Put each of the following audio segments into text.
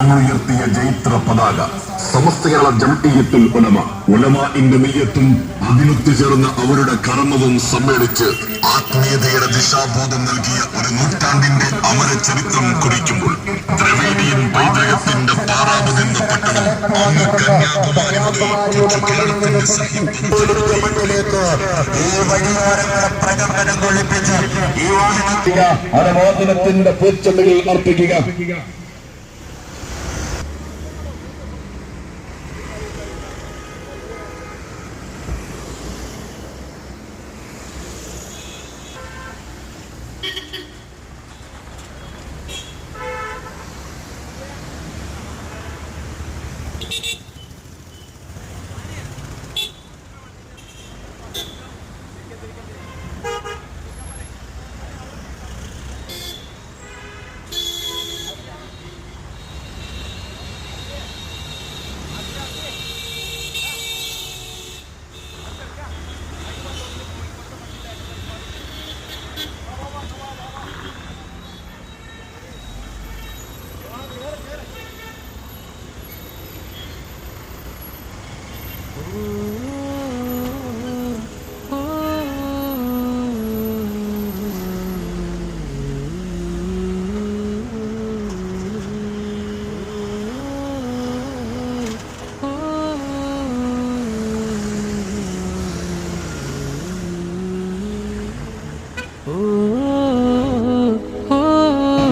ഉയർത്തിയ ജൈത്ര പതാക സമസ്ത കേരള ജംഇയത്തുൽ ഉലമ ഉലമാഇന്റെ നെയ്യത്തും അതിനൊത്തുചേർന്ന അവരുടെ കർമ്മവും സമ്മേളിച്ച് ആത്മീയതയുടെ ദിശാബോധം നൽകിയ ഒരു നൂറ്റാണ്ടിന്റെ അമര ചരിത്രം കുറിക്കുമ്പോൾ ദ്രവീഡിയൻ പൈതൃകത്തിന്റെ പാറാവുതെന്ന പട്ടണം അങ്ങ് കന്യാകുമാരി മുതൽ കൊച്ചു കേരളത്തിന്റെ സഹിതം മണ്ണിലേക്ക് ഈ വഴിയോരങ്ങളെ പ്രകമ്പനം കൊള്ളിപ്പിച്ച് ഈ വാഹനം പൂച്ചെണ്ടുകൾ അർപ്പിക്കുക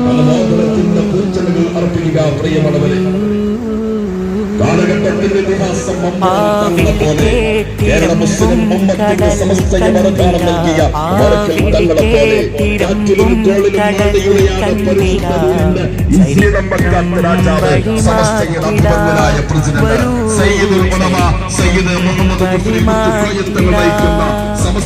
അനുമോദനത്തിന്റെ പൂച്ചെണ്ടുകൾ അർപ്പിക്കുക പ്രിയമുള്ളവരെ. കാലഘട്ടത്തിന്റെ ഇതിഹാസം പോലെ കേരള മുസ്ലിം ഉമ്മത്തിന് സമസ്തയെ മറക്കാണം നൽകിയ വടക്കൻ തങ്ങളെ പോലെ കാറ്റിലും തോളിലും മഴയുടെയാണ് പരിശുദ്ധ രാജാവ് സമസ്തയുടെ അഭിമന്യനായ പ്രസിഡന്റ് സയ്യിദുൽ ഉലമ സയ്യിദ് മുഹമ്മദ് മുസ്ലിം തങ്ങൾ നയിക്കുന്ന സമസ്ത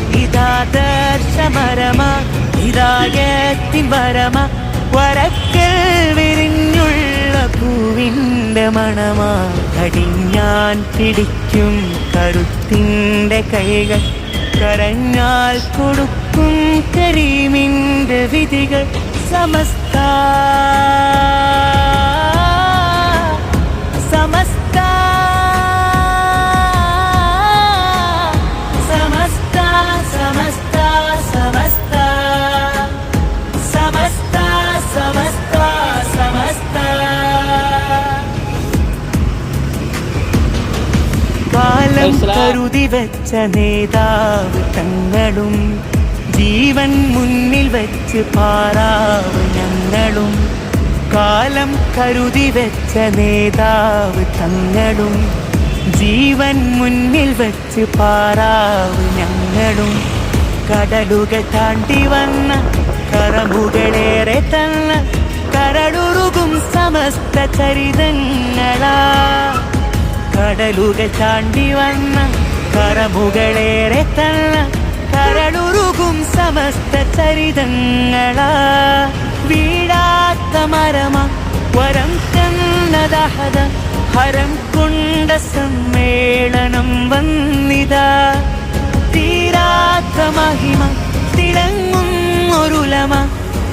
ഇതാദർശമരമ ഇതായത്തിൻ മരമ വരക്കൽ വിരിഞ്ഞുള്ള പൂവിന്റെ മണമ. കടിഞ്ഞാൻ പിടിക്കും കരുത്തിന്റെ കൈകൾ. കരഞ്ഞാൽ കൊടുക്കും കരീമിന്റെ വിധികൾ. സമസ്ത കരുതി വെച്ച നേതാവ് തങ്ങളും ജീവൻ മുന്നിൽ വെച്ച് പാറാവ് ഞങ്ങളും. കാലം കരുതി വെച്ച നേതാവ് തങ്ങളും ജീവൻ മുന്നിൽ വെച്ച് പാറാവ് ഞങ്ങളും. കടലുകൾ താണ്ടി വന്ന കറമുകളേറെ തന്ന കരടുരുകും സമസ്ത ചരിതങ്ങളാ. കടലുകൾ താണ്ടി വന്ന കറമുകളേറെ തള്ള കരളുരുകും സമസ്ത ചരിതങ്ങളാ. വീഴാത്ത മരമ വരം കന്നദഹത ഹരം കൊണ്ട സമ്മേളനം വന്നിതാ. തീരാത്ത മഹിമ തിളങ്ങും ഒരുലമ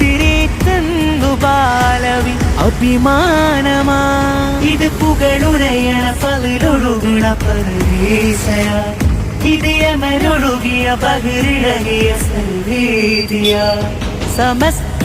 തിരിത്തന്നു ബാലവി അഭിമാനമാ. ഇത് പുകളുരയണ പതിലൊഴുകണ പരദേശയ ഇത് യമരൊഴുകിയ പകിരിഴകിയ സർവേദിയ സമസ്ത.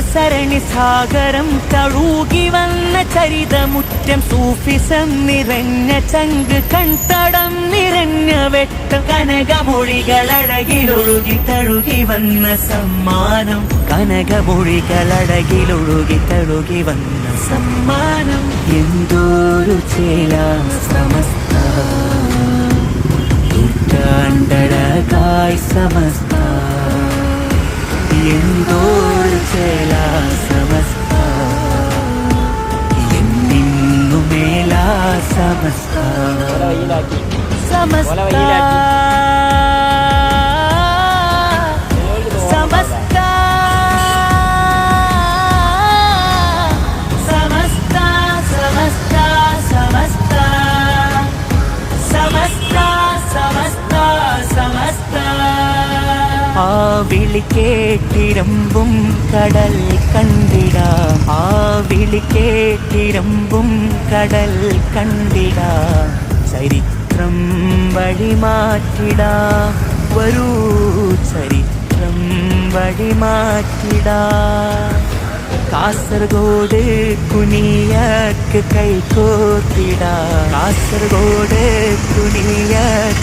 സരണി സാഗരം തഴുകി വന്ന ചരിതമുറ്റം സൂഫിസം നിറഞ്ഞ ചങ്ക് കൺതടം നിറഞ്ഞ വെട്ടം കനകമൊഴികളടകിലൊഴുകി തഴുകി വന്ന സമ്മാനം. കനകമൊഴികളടകിലൊഴുകി തഴുകി വന്ന സമ്മാനം. എന്തോരു ചേല സമസ്താ സമസ്ത. എന്തോരു ചേല സമസ്ത? എന്നിന്നു മേലാ സമസ്ത. സമസ്ത. ஆவிழி கேட்டிரம்பும் கடல் கண்டிடா. ஆவிழி கேட்டிரம்பும் கடல் கண்டிடா. சரித்திரம் வழிமாற்றிடா. வரூ சரித்திரம் வழிமாற்றிடா. കാസർഗോഡ് കുനിയക്ക് കൈകോർത്തിട കാസർഗോഡ് കുനി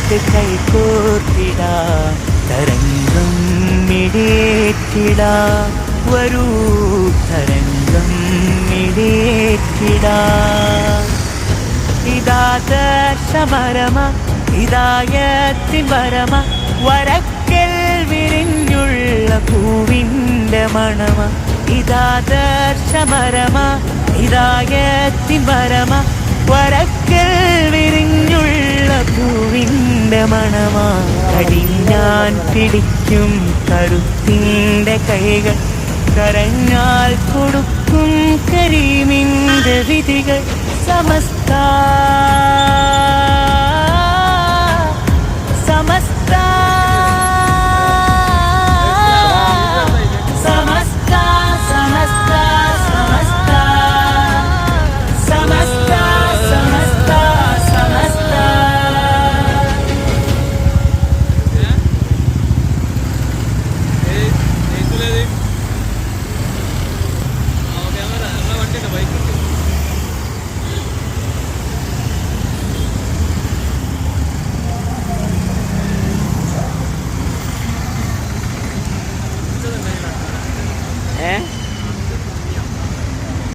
ചേർത്ത് കൈകോർത്തിടാ. തരംഗം മിടേറ്റിടാ. വരൂ തരംഗം മിടേറ്റിടാ. ഇതാ ദർശമരമ ഇതായത്തിമരമ വരക്കൽ വിരിഞ്ഞുള്ള പൂവിന്റെ മണമ. ഇതാ ദർശമരമ ഇതായത്തിമരമ വരക്കൽ പൂവിന്റെ മണമ കടിഞ്ഞാൻ പിടിക്കും കരുത്തിന്റെ കൈകൾ. കരഞ്ഞാൽ കൊടുക്കും കരീമിന്റെ വിധികൾ. സമസ്ത